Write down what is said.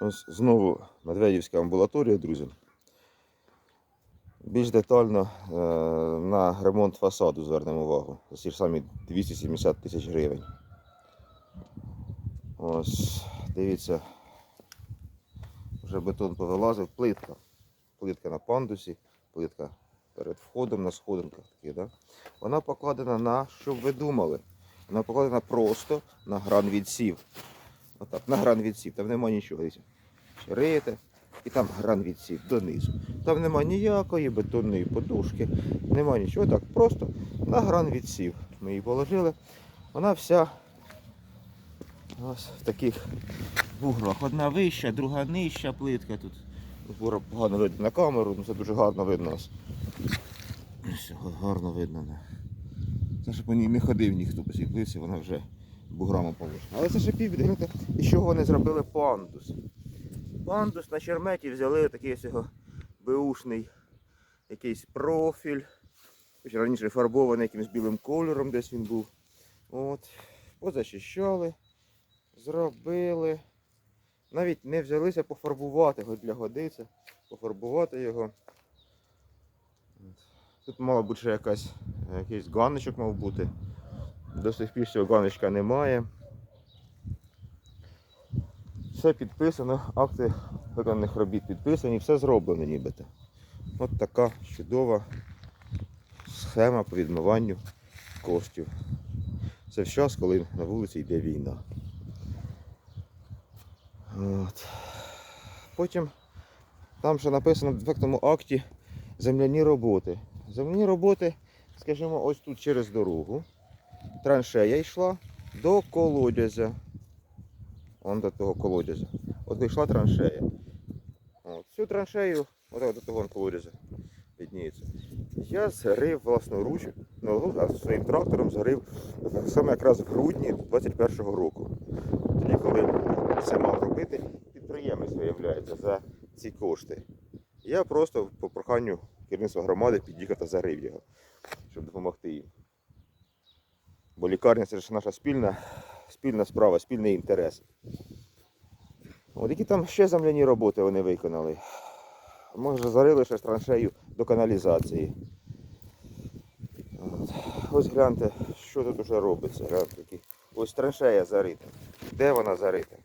Ось знову Медведівська амбулаторія, друзі. Більш детально е, на ремонт фасаду звернемо увагу. За ті ж самі 270 тисяч гривень. Ось, дивіться, вже бетон повилазив, плитка. Плитка на пандусі, плитка перед входом на сходинках такі, да? Вона покладена на, щоб ви думали, вона покладена просто на гран відсів. Отак, на гран відсів, там нема нічого. Рите, і там гран відсів донизу. Там нема ніякої бетонної подушки, нема нічого. Так, просто на гран відсів. Ми її положили. Вона вся ось в таких буграх. Одна вища, друга нижча плитка тут. Бугра погано видно на камеру, ну це дуже гарно видно. Ось, гарно видно. Це щоб по ній не ходив ніхто по цій вона вже буграми положена. Але це ще піввідглянути, і чого вони зробили пандус. Пандус на черметі взяли такий ось його беушний якийсь профіль. Раніше фарбований якимось білим кольором десь він був. От. Позачищали, зробили. Навіть не взялися пофарбувати його для годиться, пофарбувати його. Тут мала бути ще якась, якийсь ганочок мав бути. До сих пір ганочка немає. Все підписано, акти виконаних робіт підписані, все зроблено нібито. От така чудова схема по відмиванню коштів. Це в час, коли на вулиці йде війна. От. Потім там ще написано в дефектному акті земляні роботи. Земляні роботи, скажімо, ось тут через дорогу. Траншея йшла до колодязя. Вон до того колодязя. От вийшла траншея. От, цю траншею, от до того колодязя відніється. Я згорив власноруч, ну, а своїм трактором згорив саме якраз в грудні 21-го року. Тоді, коли це мав робити, підприємець виявляється за ці кошти. Я просто по проханню керівництва громади під'їхав та зарив його, щоб допомогти їм. Бо лікарня це ж наша спільна, спільна справа, спільний інтерес. От які там ще земляні роботи вони виконали. Може зарили ще траншею до каналізації. Ось гляньте, що тут уже робиться. Гляньте. Ось траншея зарита. Де вона зарита?